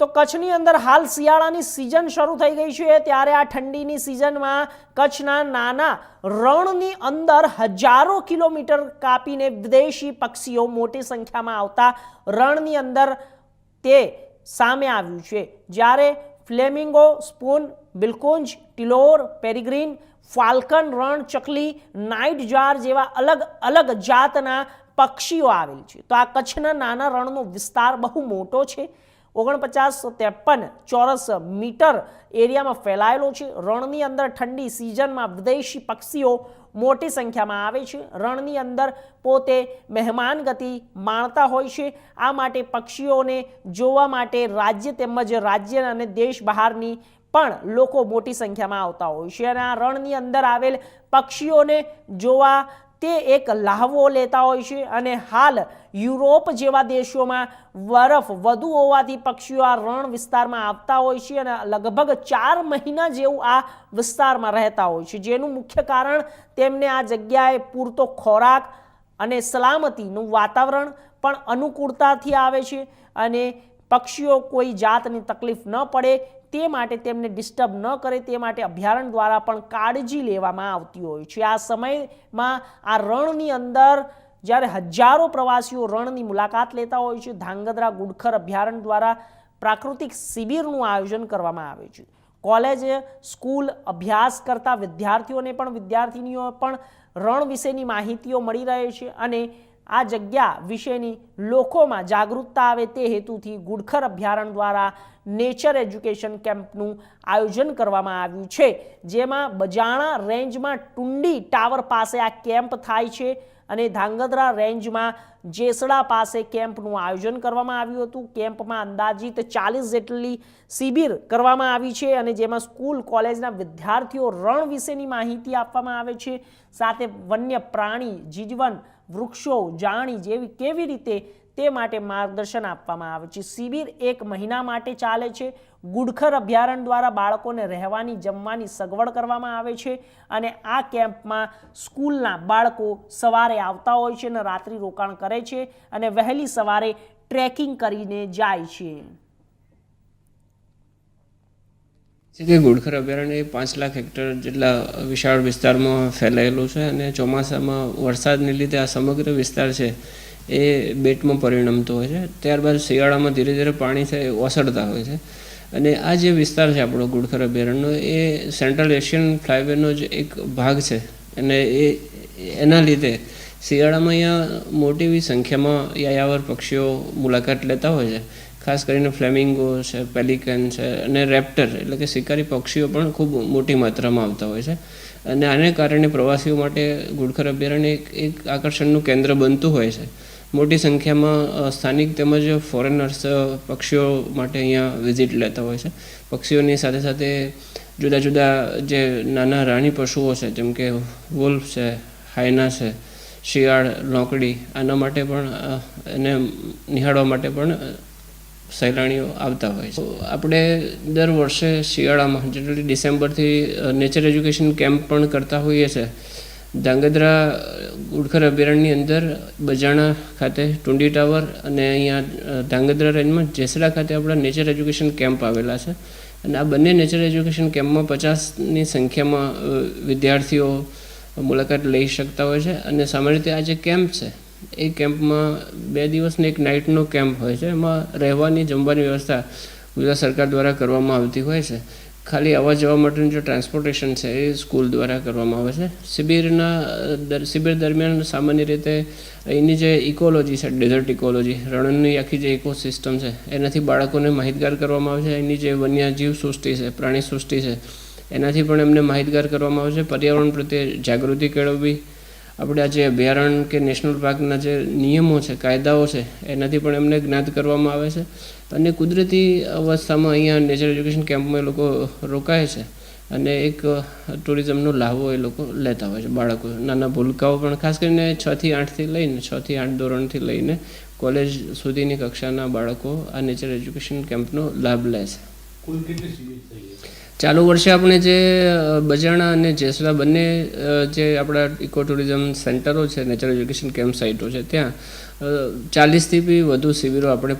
તો કચ્છની અંદર હાલ શિયાળાની સિઝન શરૂ થઈ ગઈ છે. ત્યારે આ ઠંડીની સિઝનમાં કચ્છના નાના રણની અંદર હજારો કિલોમીટર કાપીને વિદેશી પક્ષીઓ મોટી સંખ્યામાં આવતા રણની અંદર તે સામે આવ્યું છે. જ્યારે ફ્લેમિંગો, સ્પૂન, બિલકુંજ, ટિલોર, પેરીગ્રીન, ફાલ્કન રણ, ચકલી, નાઇટ જાર જેવા અલગ અલગ જાતના પક્ષીઓ આવેલ છે. તો આ કચ્છના નાના રણનો વિસ્તાર બહુ મોટો છે. ઓગણપચાસ ત્રેપન ચોરસ મીટર એરિયામાં ફેલાયેલો છે. રણની અંદર ઠંડી સિઝનમાં વિદેશી પક્ષીઓ મોટી સંખ્યામાં આવે છે. રણની અંદર પોતે મહેમાન ગતિ માણતા હોય છે. આ માટે પક્ષીઓને જોવા માટે રાજ્ય તેમજ રાજ્ય અને દેશ બહારની પણ લોકો મોટી સંખ્યામાં આવતા હોય છે અને આ રણની અંદર આવેલ પક્ષીઓને જોવા તે એક લાહવો લેતા હોય છે અને હાલ યુરોપ જેવા દેશોમાં બરફ વધુ હોવાથી પક્ષીઓ આ રણ વિસ્તારમાં આવતા હોય છે અને લગભગ ચાર મહિના જેવું આ વિસ્તારમાં રહેતા હોય છે. જેનું મુખ્ય કારણ તેમને આ જગ્યાએ પૂરતો ખોરાક અને સલામતીનું વાતાવરણ પણ અનુકૂળતાથી આવે છે અને પક્ષીઓ કોઈ જાતની તકલીફ ન પડે તે માટે તેમને ડિસ્ટર્બ ન કરે, તે માટે અભયારણ્ય દ્વારા પણ કાળજી લેવામાં આવતી હોય છે. આ સમયમાં આ રણની અંદર જ્યારે હજારો પ્રવાસીઓ રણની મુલાકાત લેતા હોય છે, ધાંગધ્રા ગુડખર અભયારણ્ય દ્વારા પ્રાકૃતિક શિબિરનું આયોજન કરવામાં આવે છે. કોલેજ સ્કૂલ અભ્યાસ કરતા વિદ્યાર્થીઓને પણ વિદ્યાર્થીનીઓ પણ રણ વિશેની માહિતીઓ મળી રહે છે અને આ જગ્યા વિશેની લોકોમાં જાગૃતતા આવે તે હેતુથી ગુડખર અભયારણ્ય દ્વારા નેચર એજ્યુકેશન કેમ્પનું આયોજન કરવામાં આવ્યું છે, જેમાં બજાણા રેન્જમાં ટુંડી ટાવર પાસે આ કેમ્પ થાય છે અને ધાંગધ્રા રેન્જમાં જેસડા પાસે કેમ્પનું આયોજન કરવામાં આવ્યું હતું. કેમ્પમાં અંદાજિત ચાલીસ જેટલી શિબિર કરવામાં આવી છે અને જેમાં સ્કૂલ, કોલેજના વિદ્યાર્થીઓ રણ વિશેની માહિતી આપવામાં આવે છે. સાથે વન્ય પ્રાણી, જીવન વૃક્ષો જાણી જેવી કેવી રીતે તે માટે માર્ગદર્શન આપવામાં આવે છે. શિબિર એક મહિના માટે ચાલે છે. ગુડખર અભયારણ્ય દ્વારા બાળકોને રહેવાની, જમવાની સગવડ કરવામાં આવે છે અને આ કેમ્પમાં સ્કૂલના બાળકો સવારે આવતા હોય છે અને રાત્રિ રોકાણ કરે છે અને વહેલી સવારે ટ્રેકિંગ કરીને જાય છે. છે કે ગુડખર અભયારણ્ય એ પાંચ લાખ હેક્ટર જેટલા વિશાળ વિસ્તારમાં ફેલાયેલું છે અને ચોમાસામાં વરસાદને લીધે આ સમગ્ર વિસ્તાર છે એ બેટમાં પરિણમતો હોય છે. ત્યારબાદ શિયાળામાં ધીરે ધીરે પાણી છે એ ઓસરતા હોય છે. અને આ જે વિસ્તાર છે આપણો ગુડખર અભયારણ્યનો એ સેન્ટ્રલ એશિયન ફ્લાયવેનો જ એક ભાગ છે. અને એ એના લીધે શિયાળામાં અહીંયા મોટી એવી સંખ્યામાં યાયાવર પક્ષીઓ મુલાકાત લેતા હોય છે. ખાસ કરીને ફ્લેમિંગો છે, પેલિકન છે અને રેપ્ટર, એટલે કે શિકારી પક્ષીઓ પણ ખૂબ મોટી માત્રામાં આવતા હોય છે. અને આને કારણે પ્રવાસીઓ માટે ગુડખર અભયારણ્ય એક એક આકર્ષણનું કેન્દ્ર બનતું હોય છે. મોટી સંખ્યામાં સ્થાનિક તેમજ ફોરેનર્સ પક્ષીઓ માટે અહીંયા વિઝિટ લેતા હોય છે. પક્ષીઓની સાથે સાથે જુદા જુદા જે નાના રાણી પશુઓ છે, જેમ કે વોલ્ફ છે, હાયના છે, શિયાળ, લોકડી, આના માટે પણ એને નિહાળવા માટે પણ સહેલાણીઓ આવતા હોય છે. આપણે દર વર્ષે શિયાળામાં જનરલી ડિસેમ્બરથી નેચર એજ્યુકેશન કેમ્પ પણ કરતા હોઈએ છીએ ધાંગધ્રા ગુડખર અભયારણ્યની અંદર બજાણા ખાતે, ટુંડી ટાવર અને અહીંયા ધાંગધ્રા રેન્જમાં જેસડા ખાતે આપણા નેચર એજ્યુકેશન કેમ્પ આવેલા છે. અને આ બંને નેચર એજ્યુકેશન કેમ્પમાં પચાસની સંખ્યામાં વિદ્યાર્થીઓ મુલાકાત લઈ શકતા હોય છે. અને સામાન્ય રીતે આ જે કેમ્પ છે એ કેમ્પમાં બે દિવસનો એક નાઇટનો કેમ્પ હોય છે. એમાં રહેવાની, જમવાની વ્યવસ્થા ગુજરાત સરકાર દ્વારા કરવામાં આવતી હોય છે. ખાલી આવવા જવા માટેનું જે ટ્રાન્સપોર્ટેશન છે એ સ્કૂલ દ્વારા કરવામાં આવે છે. શિબિરના શિબિર દરમિયાન સામાન્ય રીતે અહીંની જે ઇકોલોજી છે ડેઝર્ટ ઇકોલોજી રણની આખી જે ઇકોસિસ્ટમ છે, એનાથી બાળકોને માહિતગાર કરવામાં આવે છે. અહીંની જે વન્ય જીવ સૃષ્ટિ છે, પ્રાણી સૃષ્ટિ છે, એનાથી પણ એમને માહિતગાર કરવામાં આવે છે. પર્યાવરણ પ્રત્યે જાગૃતિ કેળવવી આપણે આ જે અભયારણ્ય કે નેશનલ પાર્કના જે નિયમો છે, કાયદાઓ છે, એનાથી પણ એમને જ્ઞાત કરવામાં આવે છે. અને કુદરતી અવસ્થામાં અહીંયા નેચર એજ્યુકેશન કેમ્પમાં એ લોકો રોકાય છે અને એક ટુરિઝમનો લાહવો એ લોકો લેતા હોય છે, બાળકો. નાના ભૂલકાઓ પણ ખાસ કરીને છથી આઠથી લઈને છથી આઠ ધોરણથી લઈને કોલેજ સુધીની કક્ષાના બાળકો આ નેચર એજ્યુકેશન કેમ્પનો લાભ લે છે? ચાલુ વર્ષે આપણે જે બજાણા અને જેસલા બંને જે આપણા ઇકો ટુરિઝમ સેન્ટરો છે, નેચરલ એજ્યુકેશન કેમ્પ સાઇટો છે, ત્યાં ચાલીસથી બી વધુ શિબિરો આપણે